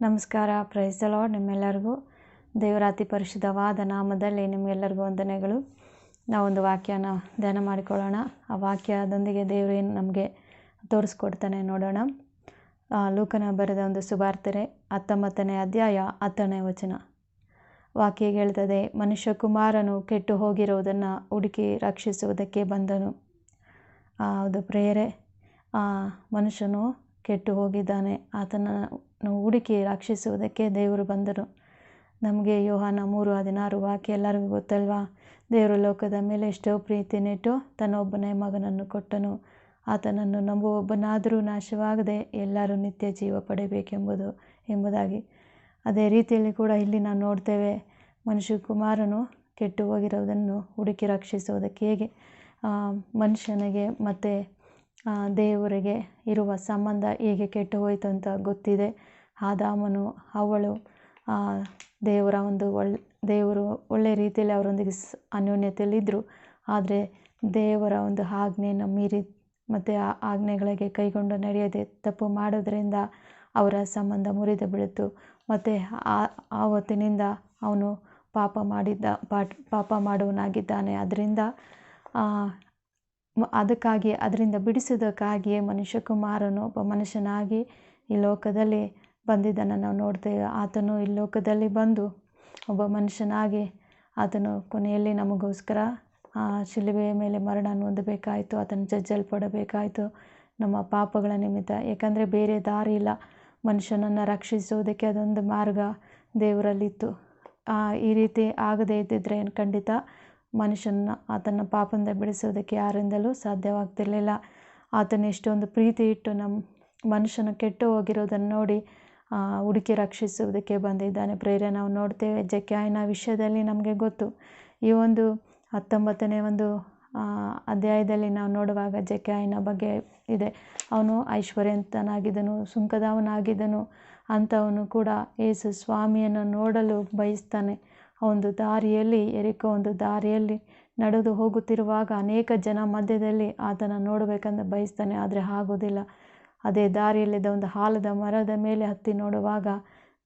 ನಮಸ್ಕಾರ praise the lord ನಿಮ್ಮೆಲ್ಲರಿಗೂ. ದೇವರಾತಿ ಪರಿಶುದ್ಧವಾದ ನಾಮದಲ್ಲಿ ನಿಮಗೆಲ್ಲರಿಗೂ ವಂದನೆಗಳು. ನಾವೊಂದು ವಾಕ್ಯನ ಧ್ಯಾನ ಮಾಡಿಕೊಳ್ಳೋಣ. ಆ ವಾಕ್ಯದೊಂದಿಗೆ ದೇವರು ಏನು ನಮಗೆ ತೋರಿಸ್ಕೊಡ್ತಾನೆ ನೋಡೋಣ. ಲೂಕನ ಬರೆದ ಒಂದು ಸುವಾರ್ತೆರೆ, ಹತ್ತೊಂಬತ್ತನೇ ಅಧ್ಯಾಯ ಹತ್ತನೇ ವಚನ. ವಾಕ್ಯ ಹೇಳ್ತದೆ, ಮನುಷ್ಯ ಕುಮಾರನು ಕೆಟ್ಟು ಹೋಗಿರುವುದನ್ನು ಹುಡುಕಿ ರಕ್ಷಿಸುವುದಕ್ಕೆ ಬಂದನು. ಅದು ಪ್ರೇಯರೆ ಮನುಷ್ಯನು ಕೆಟ್ಟು ಹೋಗಿದ್ದಾನೆ. ಆತನನ್ನು ಹುಡುಕಿ ರಕ್ಷಿಸುವುದಕ್ಕೆ ದೇವರು ಬಂದರು. ನಮಗೆ ಯೋಹಾನ ಮೂರು ಹದಿನಾರು ವಾಕ್ಯ ಎಲ್ಲರಿಗೂ ಗೊತ್ತಲ್ವಾ? ದೇವರು ಲೋಕದ ಮೇಲೆ ಎಷ್ಟೋ ಪ್ರೀತಿ ನೆಟ್ಟು ತನ್ನ ಒಬ್ಬನೇ ಮಗನನ್ನು ಕೊಟ್ಟನು. ಆತನನ್ನು ನಂಬುವೊಬ್ಬನಾದರೂ ನಾಶವಾಗದೆ ಎಲ್ಲರೂ ನಿತ್ಯ ಜೀವ ಪಡೆಯಬೇಕೆಂಬುದು ಎಂಬುದಾಗಿ. ಅದೇ ರೀತಿಯಲ್ಲಿ ಕೂಡ ಇಲ್ಲಿ ನಾವು ನೋಡ್ತೇವೆ ಮನುಷ್ಯ ಕುಮಾರನು ಕೆಟ್ಟು ಹೋಗಿರೋದನ್ನು ಹುಡುಕಿ ರಕ್ಷಿಸುವುದಕ್ಕೆ ಹೇಗೆ? ಮನುಷ್ಯನಿಗೆ ಮತ್ತು ದೇವರಿಗೆ ಇರುವ ಸಂಬಂಧ ಹೇಗೆ ಕೆಟ್ಟು ಹೋಯಿತು ಅಂತ ಗೊತ್ತಿದೆ. ಆದಾಮನು, ಅವಳು ದೇವರ ಒಂದು ಒಳ್ಳೆ ದೇವರು ಒಳ್ಳೆ ರೀತಿಯಲ್ಲಿ ಅವರೊಂದಿಗೆ ಸ್ ಅನ್ಯೋನ್ಯತೆಯಲ್ಲಿದ್ದರು ಆದರೆ ದೇವರ ಒಂದು ಆಜ್ಞೆಯನ್ನು ಮೀರಿ, ಮತ್ತು ಆ ಆಜ್ಞೆಗಳಿಗೆ ಕೈಗೊಂಡು ನಡೆಯದೆ ತಪ್ಪು ಮಾಡೋದ್ರಿಂದ ಅವರ ಸಂಬಂಧ ಮುರಿದು ಬೀಳಿತು ಮತ್ತು ಆ ಆವತ್ತಿನಿಂದ ಅವನು ಪಾಪ ಮಾಡಿದ್ದ ಪಾಪ ಮಾಡುವನಾಗಿದ್ದಾನೆ. ಅದರಿಂದ ಅದಕ್ಕಾಗಿ, ಅದರಿಂದ ಬಿಡಿಸೋದಕ್ಕಾಗಿಯೇ ಮನುಷ್ಯ ಕುಮಾರನು ಒಬ್ಬ ಮನುಷ್ಯನಾಗಿ ಈ ಲೋಕದಲ್ಲಿ ಬಂದಿದ್ದನ್ನು ನಾವು ನೋಡ್ತೇವೆ. ಆತನು ಈ ಲೋಕದಲ್ಲಿ ಬಂದು ಒಬ್ಬ ಮನುಷ್ಯನಾಗಿ ಆತನು ಕೊನೆಯಲ್ಲಿ ನಮಗೋಸ್ಕರ ಆ ಶಿಲುಬೆಯ ಮೇಲೆ ಮರಣ ಹೊಂದಬೇಕಾಯಿತು, ಆತನು ಜಜ್ಜಲ್ಪಡಬೇಕಾಯಿತು ನಮ್ಮ ಪಾಪಗಳ ನಿಮಿತ್ತ. ಏಕೆಂದರೆ ಬೇರೆ ದಾರಿ ಇಲ್ಲ. ಮನುಷ್ಯನನ್ನು ರಕ್ಷಿಸುವುದಕ್ಕೆ ಅದೊಂದು ಮಾರ್ಗ ದೇವರಲ್ಲಿತ್ತು. ಈ ರೀತಿ ಆಗದೇ ಇದ್ದಿದ್ರೆ ಖಂಡಿತ ಮನುಷ್ಯನ ಆತನ ಪಾಪದಿಂದ ಬಿಡಿಸೋದಕ್ಕೆ ಯಾರಿಂದಲೂ ಸಾಧ್ಯವಾಗ್ತಿರಲಿಲ್ಲ. ಆತನ ಎಷ್ಟೊಂದು ಪ್ರೀತಿ ಇಟ್ಟು ನಮ್ಮ ಮನುಷ್ಯನ ಕೆಟ್ಟು ಹೋಗಿರೋದನ್ನು ನೋಡಿ ಹುಡುಕಿ ರಕ್ಷಿಸುವುದಕ್ಕೆ ಬಂದಿದ್ದಾನೆ. ಪ್ರೇರೆ ನಾವು ನೋಡ್ತೇವೆ. ಜಕ್ಯಾಯನ ವಿಷಯದಲ್ಲಿ ನಮಗೆ ಗೊತ್ತು. ಈ ಒಂದು ಹತ್ತೊಂಬತ್ತನೇ ಒಂದು ಅಧ್ಯಾಯದಲ್ಲಿ ನಾವು ನೋಡುವಾಗ ಜಕ್ಯಾಯನ ಬಗ್ಗೆ ಇದೆ. ಅವನು ಐಶ್ವರ್ಯಂತನಾಗಿದ್ದನು, ಸುಂಕದವನಾಗಿದ್ದನು. ಅಂಥವನು ಕೂಡ ಏಸು ಸ್ವಾಮಿಯನ್ನು ನೋಡಲು ಬಯಸ್ತಾನೆ. ಒಂದು ದಾರಿಯಲ್ಲಿ, ಎರಿಕೋ ಒಂದು ದಾರಿಯಲ್ಲಿ ನಡೆದು ಹೋಗುತ್ತಿರುವಾಗ ಅನೇಕ ಜನ ಮಧ್ಯದಲ್ಲಿ ಆತನ ನೋಡಬೇಕಂತ ಬಯಸ್ತಾನೆ, ಆದರೆ ಆಗೋದಿಲ್ಲ ಅದೇ ದಾರಿಯಲ್ಲಿದ್ದ ಒಂದು ಆಲದ ಮರದ ಮೇಲೆ ಹತ್ತಿ ನೋಡುವಾಗ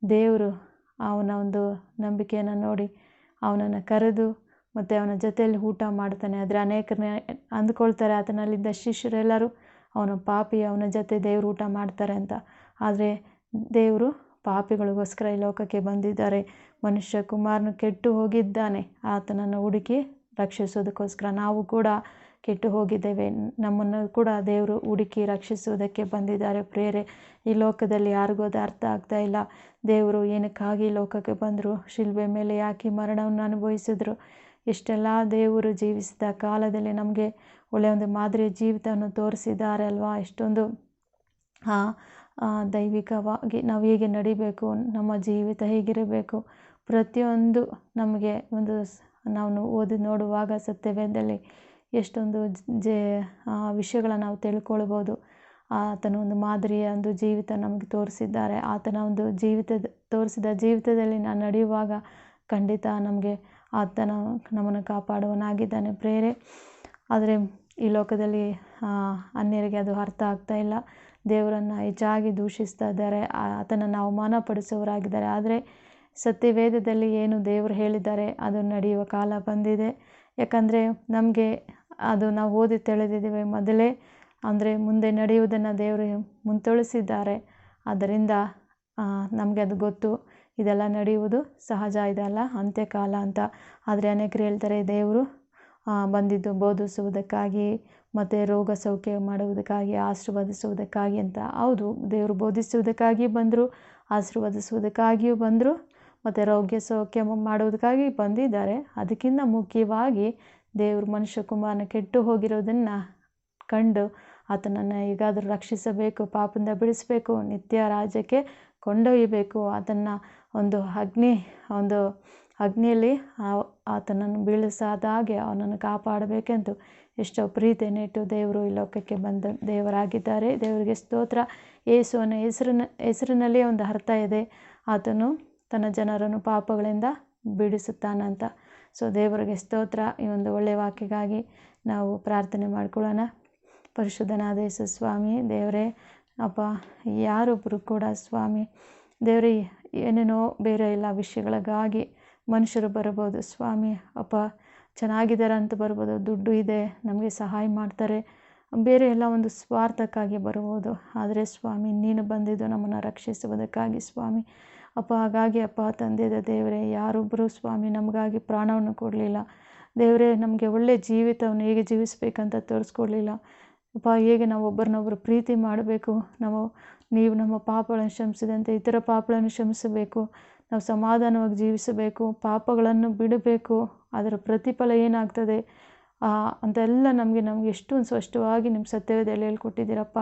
ದೇವರು ಅವನ ಒಂದು ನಂಬಿಕೆಯನ್ನು ನೋಡಿ ಅವನನ್ನು ಕರೆದು ಮತ್ತು ಅವನ ಜೊತೆಯಲ್ಲಿ ಊಟ ಮಾಡ್ತಾನೆ ಆದರೆ ಅನೇಕ ಅಂದ್ಕೊಳ್ತಾರೆ, ಆತನಲ್ಲಿದ್ದ ಶಿಷ್ಯರೆಲ್ಲರೂ ಅವನು ಪಾಪಿ, ಅವನ ಜೊತೆ ದೇವರು ಊಟ ಮಾಡ್ತಾರೆ ಅಂತ. ಆದರೆ ದೇವರು ಪಾಪಿಗಳಿಗೋಸ್ಕರ ಈ ಲೋಕಕ್ಕೆ ಬಂದಿದ್ದಾರೆ. ಮನುಷ್ಯ ಕುಮಾರನು ಕೆಟ್ಟು ಹೋಗಿದ್ದಾನೆ. ಆತನನ್ನು ಹುಡುಕಿ ರಕ್ಷಿಸೋದಕ್ಕೋಸ್ಕರ ನಾವು ಕೂಡ ಕೆಟ್ಟು ಹೋಗಿದ್ದೇವೆ. ನಮ್ಮನ್ನು ಕೂಡ ದೇವರು ಹುಡುಕಿ ರಕ್ಷಿಸುವುದಕ್ಕೆ ಬಂದಿದ್ದಾರೆ. ಪ್ರೇರೆ ಈ ಲೋಕದಲ್ಲಿ ಯಾರಿಗೂ ಅದು ಅರ್ಥ ಆಗ್ತಾ ಇಲ್ಲ. ದೇವರು ಏನಕ್ಕಾಗಿ ಲೋಕಕ್ಕೆ ಬಂದರು? ಶಿಲ್ಬೆ ಮೇಲೆ ಯಾಕೆ ಮರಣವನ್ನು ಅನುಭವಿಸಿದ್ರು? ಇಷ್ಟೆಲ್ಲ ದೇವರು ಜೀವಿಸಿದ ಕಾಲದಲ್ಲಿ ನಮಗೆ ಒಳ್ಳೆಯ ಒಂದು ಮಾದರಿಯ ಜೀವಿತವನ್ನು ತೋರಿಸಿದ್ದಾರೆ ಅಲ್ವಾ? ಎಷ್ಟೊಂದು ದೈವಿಕವಾಗಿ ನಾವು ಹೇಗೆ ನಡಿಬೇಕು ನಮ್ಮ ಜೀವಿತ ಹೇಗಿರಬೇಕು ಪ್ರತಿಯೊಂದು ನಮಗೆ ಒಂದು ನಾವು ಓದಿ ನೋಡುವಾಗ ಸತ್ಯವೇದದಲ್ಲಿ ಎಷ್ಟೊಂದು ಜೆ ವಿಷಯಗಳನ್ನು ನಾವು ತಿಳ್ಕೊಳ್ಬೋದು. ಆತನ ಒಂದು ಮಾದರಿಯ ಒಂದು ಜೀವಿತ ನಮಗೆ ತೋರಿಸಿದ್ದಾರೆ. ಆತನ ಒಂದು ಜೀವಿತದ ತೋರಿಸಿದ ಜೀವಿತದಲ್ಲಿ ನಾನು ನಡೆಯುವಾಗ ಖಂಡಿತ ನಮಗೆ ಆತನ ನಮ್ಮನ್ನು ಕಾಪಾಡುವನಾಗಿದ್ದಾನೆ. ಪ್ರೇರೆ ಆದರೆ ಈ ಲೋಕದಲ್ಲಿ ಆ, ಅನ್ಯರಿಗೆ ಅದು ಅರ್ಥ ಆಗ್ತಾ ಇಲ್ಲ. ದೇವರನ್ನು ಹೆಚ್ಚಾಗಿ ದೂಷಿಸ್ತಾ ಇದ್ದಾರೆ ಆತನನ್ನು ಅವಮಾನ ಪಡಿಸುವವರಾಗಿದ್ದಾರೆ ಆದರೆ ಸತ್ಯವೇದದಲ್ಲಿ ಏನು ದೇವರು ಹೇಳಿದ್ದಾರೆ, ಅದು ನಡೆಯುವ ಕಾಲ ಬಂದಿದೆ. ಯಾಕಂದರೆ ನಮಗೆ ಅದು ನಾವು ಓದಿ ತಿಳಿದಿದ್ದೇವೆ. ಮೊದಲೇ ಅಂದರೆ ಮುಂದೆ ನಡೆಯುವುದನ್ನು ದೇವರು ಮುಂತೊಳಿಸಿದ್ದಾರೆ. ಆದ್ದರಿಂದ ನಮಗೆ ಅದು ಗೊತ್ತು. ಇದೆಲ್ಲ ನಡೆಯುವುದು ಸಹಜ, ಇದೆಲ್ಲ ಅಂತ್ಯಕಾಲ ಅಂತ. ಆದರೆ ಅನೇಕರು ಹೇಳ್ತಾರೆ, ದೇವರು ಬಂದಿದ್ದು ಬೋಧಿಸುವುದಕ್ಕಾಗಿ ಮತ್ತು ರೋಗ ಸೌಖ್ಯ ಮಾಡುವುದಕ್ಕಾಗಿ, ಆಶೀರ್ವದಿಸುವುದಕ್ಕಾಗಿ ಅಂತ. ಹೌದು, ದೇವರು ಬೋಧಿಸುವುದಕ್ಕಾಗಿ ಬಂದರು, ಆಶೀರ್ವದಿಸುವುದಕ್ಕಾಗಿಯೂ ಬಂದರು, ಮತ್ತು ರೋಗ್ಯ ಸೌಖ್ಯ ಮಾಡುವುದಕ್ಕಾಗಿ ಬಂದಿದ್ದಾರೆ. ಅದಕ್ಕಿಂತ ಮುಖ್ಯವಾಗಿ ದೇವರು ಮನುಷ್ಯ ಕುಮಾರನ ಕೆಟ್ಟು ಹೋಗಿರೋದನ್ನು ಕಂಡು ಆತನನ್ನು ಈಗಾದರೂ ರಕ್ಷಿಸಬೇಕು, ಪಾಪದಿಂದ ಬಿಡಿಸಬೇಕು, ನಿತ್ಯ ರಾಜ್ಯಕ್ಕೆ ಕೊಂಡೊಯ್ಯಬೇಕು. ಅದನ್ನು ಒಂದು ಅಗ್ನಿ, ಒಂದು ಅಗ್ನಿಯಲ್ಲಿ ಆತನನ್ನು ಬೀಳಿಸಾದ ಹಾಗೆ ಅವನನ್ನು ಕಾಪಾಡಬೇಕೆಂದು ಎಷ್ಟೋ ಪ್ರೀತಿಯನ್ನಿಟ್ಟು ದೇವರು ಈ ಲೋಕಕ್ಕೆ ಬಂದ ದೇವರಾಗಿದ್ದಾರೆ. ದೇವರಿಗೆ ಸ್ತೋತ್ರ. ಯೇಸುವನ ಹೆಸರಿನ ಹೆಸರಿನಲ್ಲಿ ಒಂದು ಅರ್ಥ ಇದೆ. ಆತನು ತನ್ನ ಜನರನ್ನು ಪಾಪಗಳಿಂದ ಬಿಡಿಸುತ್ತಾನಂತ. ಸೊ, ದೇವರಿಗೆ ಸ್ತೋತ್ರ. ಈ ಒಂದು ಒಳ್ಳೆಯ ವಾಕ್ಯಗಾಗಿ ನಾವು ಪ್ರಾರ್ಥನೆ ಮಾಡಿಕೊಳ್ಳೋಣ. ಪರಿಶುದ್ಧನಾದ ಯೇಸು ಸ್ವಾಮಿ, ದೇವರೇ, ಅಪ್ಪ, ಯಾರೊಬ್ಬರು ಕೂಡ ಸ್ವಾಮಿ, ದೇವರೇ, ಏನೇನೋ ಬೇರೆ ಎಲ್ಲ ವಿಷಯಗಳಿಗಾಗಿ ಮನುಷ್ಯರು ಬರಬಹುದು ಸ್ವಾಮಿ, ಅಪ್ಪ, ಚೆನ್ನಾಗಿದ್ದಾರೆ ಅಂತ ಬರ್ಬೋದು, ದುಡ್ಡು ಇದೆ, ನಮಗೆ ಸಹಾಯ ಮಾಡ್ತಾರೆ, ಬೇರೆ ಎಲ್ಲ ಒಂದು ಸ್ವಾರ್ಥಕ್ಕಾಗಿ ಬರಬಹುದು ಆದರೆ ಸ್ವಾಮಿ, ನೀನು ಬಂದಿದ್ದು ನಮ್ಮನ್ನು ರಕ್ಷಿಸುವುದಕ್ಕಾಗಿ ಸ್ವಾಮಿ. ಅಪ್ಪ, ಹಾಗಾಗಿ ಅಪ್ಪ, ತಂದೆದ ದೇವರೇ, ಯಾರೊಬ್ಬರು ಸ್ವಾಮಿ ನಮಗಾಗಿ ಪ್ರಾಣವನ್ನು ಕೊಡಲಿಲ್ಲ. ದೇವರೇ, ನಮಗೆ ಒಳ್ಳೆಯ ಜೀವಿತವನ್ನು ಹೇಗೆ ಜೀವಿಸಬೇಕಂತ ತೋರಿಸ್ಕೊಡ್ಲಿಲ್ಲ. ಅಪ್ಪ, ಹೇಗೆ ನಾವು ಒಬ್ಬರನ್ನೊಬ್ಬರು ಪ್ರೀತಿ ಮಾಡಬೇಕು, ನಾವು, ನೀವು ನಮ್ಮ ಪಾಪಗಳನ್ನು ಕ್ಷಮಿಸಿದಂತೆ ಇತರ ಪಾಪಗಳನ್ನು ಕ್ಷಮಿಸಬೇಕು. ನಾವು ಸಮಾಧಾನವಾಗಿ ಜೀವಿಸಬೇಕು, ಪಾಪಗಳನ್ನು ಬಿಡಬೇಕು, ಅದರ ಪ್ರತಿಫಲ ಏನಾಗ್ತದೆ? ಅಂತೆಲ್ಲ ನಮಗೆ ನಮಗೆ ಎಷ್ಟೊಂದು ಸ್ಪಷ್ಟವಾಗಿ ನಿಮ್ಮ ಸತ್ಯವೇದಲ್ಲಿ ಹೇಳ್ಕೊಟ್ಟಿದ್ದೀರಪ್ಪ.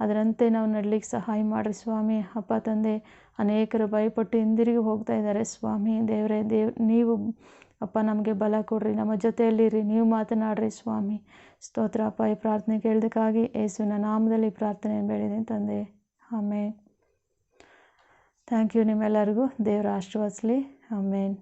ಅದರಂತೆ ನಾವು ನಡ್ಲಿಕ್ಕೆ ಸಹಾಯ ಮಾಡಿರಿ ಸ್ವಾಮಿ, ಅಪ್ಪ, ತಂದೆ. ಅನೇಕರು ಭಯಪಟ್ಟು ಹಿಂದಿರುಗಿ ಹೋಗ್ತಾ ಇದ್ದಾರೆ ಸ್ವಾಮಿ, ದೇವರೇ, ದೇವ್, ನೀವು ಅಪ್ಪ ನಮಗೆ ಬಲ ಕೊಡ್ರಿ, ನಮ್ಮ ಜೊತೆಯಲ್ಲಿರಿ, ನೀವು ಮಾತನಾಡ್ರಿ ಸ್ವಾಮಿ. ಸ್ತೋತ್ರ, ಅಪ್ಪ, ಈ ಪ್ರಾರ್ಥನೆ ಕೇಳೋದಕ್ಕಾಗಿ ಯೇಸುವಿನ ನಾಮದಲ್ಲಿ ಪ್ರಾರ್ಥನೆ ಬೇಡಿದೆ ತಂದೆ. ಆಮೇನ್. ಥ್ಯಾಂಕ್ ಯು ನಿಮ್ಮೆಲ್ಲರಿಗೂ. ದೇವರ ಆಶೀರ್ವದಿಸಲಿ ಆಮೇನ್